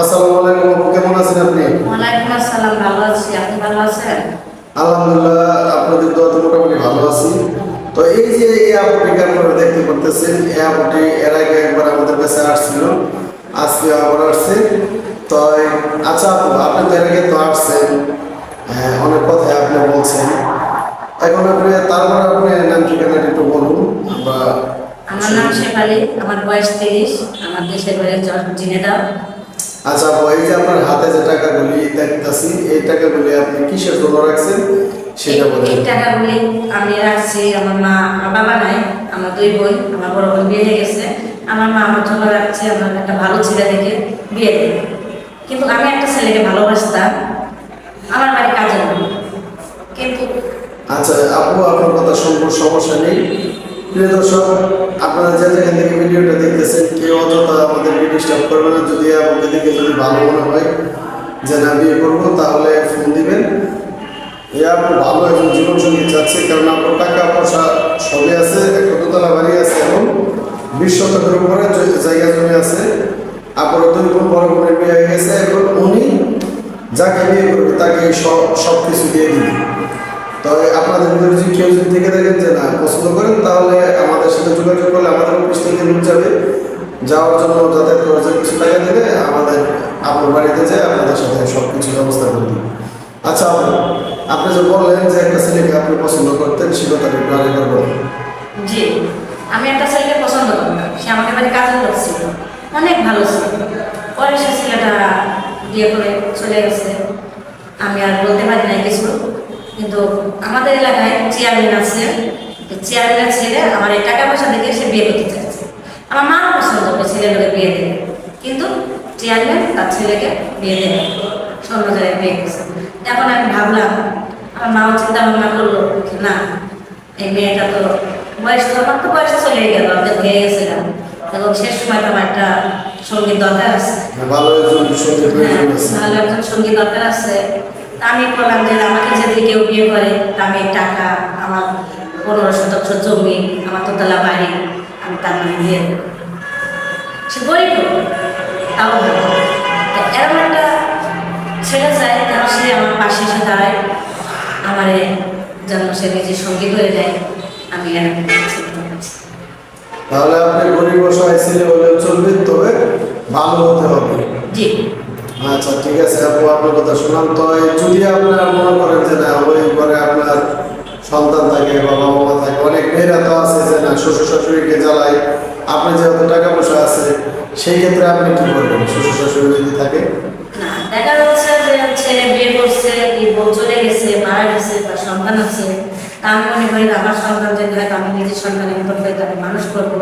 আসসালামু আলাইকুম আপু কেমন আছেন আপনি? ওয়ালাইকুম আসসালাম ভালো আছি। আপনি ভালো আছেন? আলহামদুলিল্লাহ আপনাদের দোয়াতে মোটামুটি ভালো আছি। তো এই যে এই আপুটিকে আপনারা দেখতে পারতেছেন এই আপুটি এর আগে একবার আমাদের কাছে আসছিল। আজকে আবার আসছে। তো আচ্ছা আপু আপনি তো এর আগে তো আসছেন। হ্যাঁ অনেক কথাই আপনি বলছেন। এখন আপনি তারপর আপনি নাম ঠিকানাটা একটু বলুন আমরা আমার নাম শেফালি আমার বয়স তিরিশ আমার দেশের বাড়ি জিনেদাও আচ্ছা আপু এই যে আপনার হাতে যে টাকাগুলি দেখতেছি এই টাকাগুলি আপনি কিসের জন্য রাখছেন? সেটা বলেন। এই টাকাগুলি আমি রাখছি আমার মা আমার বাবা নাই আমার দুই বোন আমার বড় বোন বিয়ে হয়ে গেছে। আমার মা আমার জন্য রাখছে আমার একটা ভালো ছেলে দেখে বিয়ে দেবে। কিন্তু আমি একটা ছেলেকে ভালোবাসতাম আমার বাড়ি কাজে। কিন্তু আচ্ছা আপু আপনার কথা সম্পূর্ণ সমস্যা নেই। প্রিয় দর্শক, আপনারা যে যেখান থেকে ভিডিওটা দেখতেছেন, কেউ অযথা আমাদেরকে ডিস্টার্ব করবে না। যদি আপনাদের দিকে যদি ভালো মনে হয় যে না, বিয়ে করব, তাহলে ফোন দিবেন। এ আপু ভালো একজন জীবনসঙ্গী চাচ্ছে কারণ আপনার টাকা পয়সা সবই আছে, একটা দোতলা বাড়ি আছে এবং বিশ শতকের উপরে জায়গা জমি আছে। আপনার দুই বড় বোনের বিয়ে হয়ে গেছে এখন উনি যাকে বিয়ে করবে, তাকে সব সব কিছু দিয়ে দিবে তবে আপনাদের ভিতরে যদি কেউ যদি থেকে থাকেন যে না পছন্দ করেন তাহলে আমাদের সাথে যোগাযোগ করলে আমাদের অফিস থেকে লোক যাবে। যাওয়ার জন্য যাতায়াত করার কিছু টাকা দেবে আমাদের আপনার বাড়িতে যায় আপনাদের সাথে সব কিছু ব্যবস্থা করে দিবে। আচ্ছা আপু, আপনি যে বললেন যে একটা ছেলেকে আপনি পছন্দ করতেন সে কথাটা আরেকবার বলেন। জি আমি একটা ছেলেকে পছন্দ করতাম সে আমাকে বাড়ি কাজে করছিল অনেক ভালো ছিল। পরে সে ছেলেটা বিয়ে করে চলে গেছে। আমি আর বলতে পারি না কিছু। কিন্তু আমাদের এলাকায় চেয়ারম্যান আছে। চেয়ারম্যানের ছেলে আমার এই টাকা পয়সা দেখে সে বিয়ে করতে চাইছে। আমার মাও পছন্দ করে ছেলেটাকে বিয়ে দেবে। কিন্তু চেয়ারম্যান তার ছেলেকে বিয়ে দেবে স্বর্ণ জায়গায় বিয়ে করছে। এখন আমি ভাবলাম আমার মাও চিন্তা ভাবনা করল না এই মেয়েটা তো বয়স তো আমার তো বয়স চলে গেল অর্ধেক হয়ে গেছিলাম এবং শেষ সময় তো আমার একটা সংগীত দরকার আছে। হ্যাঁ, ভালো একজন সংগীত হ্যাঁ, প্রয়োজন আছে। ভালো একজন সংগীত দরকার আছে। আমি বললাম যে আমাকে যদি কেউ বিয়ে করে আমি টাকা আমার পনেরো শতাংশ জমি আমার তোতলা বাড়ি আমি তার দিয়ে দেবো। সে গরিব তাও ভালো এরকম একটা ছেলে চাই যেন সে আমার পাশে এসে দাঁড়ায় আমার যেন সে নিজের সঙ্গী হয়ে যায় আমি এরকম তাহলে আপনি গরিব অসহায় ছেলে হলে চলবে তবে ভালো হতে হবে। জি। আচ্ছা ঠিক আছে, আপু, আপনার কথা শুনলাম। তো যদি আপনারা মনে করেন যে না, ওই ঘরে আপনার সন্তান থাকে বা বাবা মা থাকে, অনেক মেয়েরা তো আছে যে না শ্বশুর শাশুড়িকে জ্বালায় আপনি যেহেতু টাকা পয়সা আছে সেই ক্ষেত্রে আপনি কি করবেন? শ্বশুর শাশুড়ি যদি থাকে? দেখা যাচ্ছে যে ছেলে বিয়ে করছে কি বউ চলে গেছে, মারা গেছে, তার সন্তান আছে। আমি মনে করি আমার সন্তান যদি হয় আমি নিজের সন্তানের মতন করে তাকে মানুষ করব।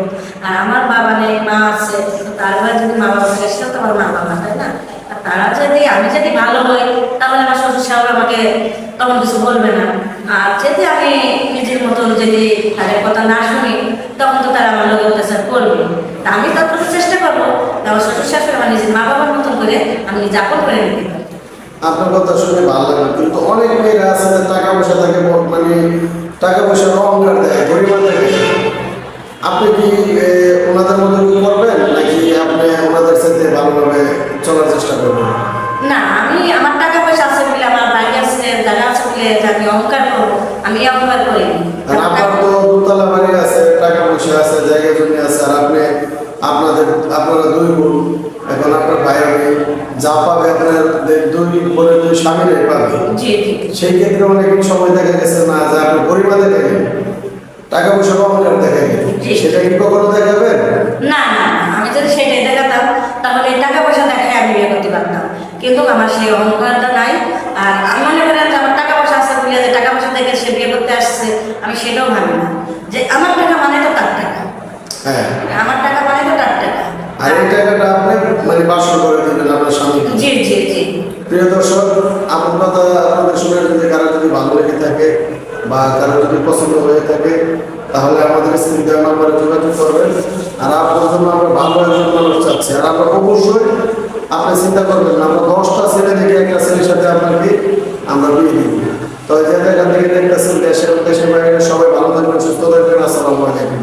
আর আমার বাবা নেই, মা আছে তার যদি মা বাবা থাকে সেটা তো আমার মা বাবা তারা যদি আমি যদি ভালো হই, তাহলে আমার শ্বশুর শাশুড়ি আমাকে তখন কিছু বলবে না। আর যদি আমি নিজের মতন যদি তাদের কথা না শুনি, তখন তো তারা আমার লোক অত্যাচার করবে। তা আমি তখন চেষ্টা করব আমার শ্বশুর শাশুড়ি আমার নিজের মা বাবার মতন করে আমি যাপন করে নিতে পারি। আপনার কথা শুনে ভালো লাগল। কিন্তু অনেক মেয়েরা আছে টাকা পয়সা থাকে মানে টাকা পয়সা অহংকার দেয় গরিবার দেখে আপনি কি ওনাদের মতো করবেন চলার চেষ্টা করবেন না আমি আমার টাকা পয়সা আছে বলে আমার বাড়ি আছে জায়গা আছে বলে আমি অহংকার করব। আমি অহংকার আর আপনার তো দুতলা বাড়ি আছে টাকা পয়সা আছে জায়গা জমি আছে আর আপনি আপনাদের আপনারা দুই বোন। এখন আপনার ভাই হবে। যা পাবে আপনার দুই বোনের দুই স্বামীরাই পাবে। সেই ক্ষেত্রে অনেক সময় দেখা গেছে না যে আপনি গরিবাদের দেখেন টাকা পয়সা অহংকার দেখা গেছে সেটা কি কখনো দেখাবেন না না না, আমি যদি সেটাই দেখাতাম তাহলে এই টাকা পয়সা দেখায় আমি বিয়ে করতে পারতাম কিন্তু আমার সেই অহংকারটা নাই। আর আমি মনে করি যে আমার টাকা পয়সা আছে বলে যে টাকা পয়সা দেখে সে বিয়ে করতে আসছে আমি সেটাও ভাবি না। যে আমার টাকা মানে তো তার টাকা। হ্যাঁ। আমার টাকা মানে তো তার টাকা। আর এই টাকাটা আপনি মানে বাসন করে দেবেন আপনার স্বামীকে জি জি জি। প্রিয় দর্শক আমার কথা আপনাদের শুনে যদি কারও যদি ভালো লেগে থাকে বা কারও যদি পছন্দ হয়ে থাকে তাহলে আমাদের স্ক্রিন নাম্বারে যোগাযোগ করবেন। আর আপনার জন্য আমরা ভালো একজন মানুষ চাচ্ছি আর আমরা অবশ্যই আপনি চিন্তা করবেন আমরা দশটা ছেলে দেখে একটা ছেলের সাথে কি আমরা বিয়ে দিব। তো যেহেতু এখান থেকে দেখতেছেন দেশের দেশের বাইরে সবাই ভালো থাকবেন, সুস্থ থাকবেন, আসসালামু আলাইকুম।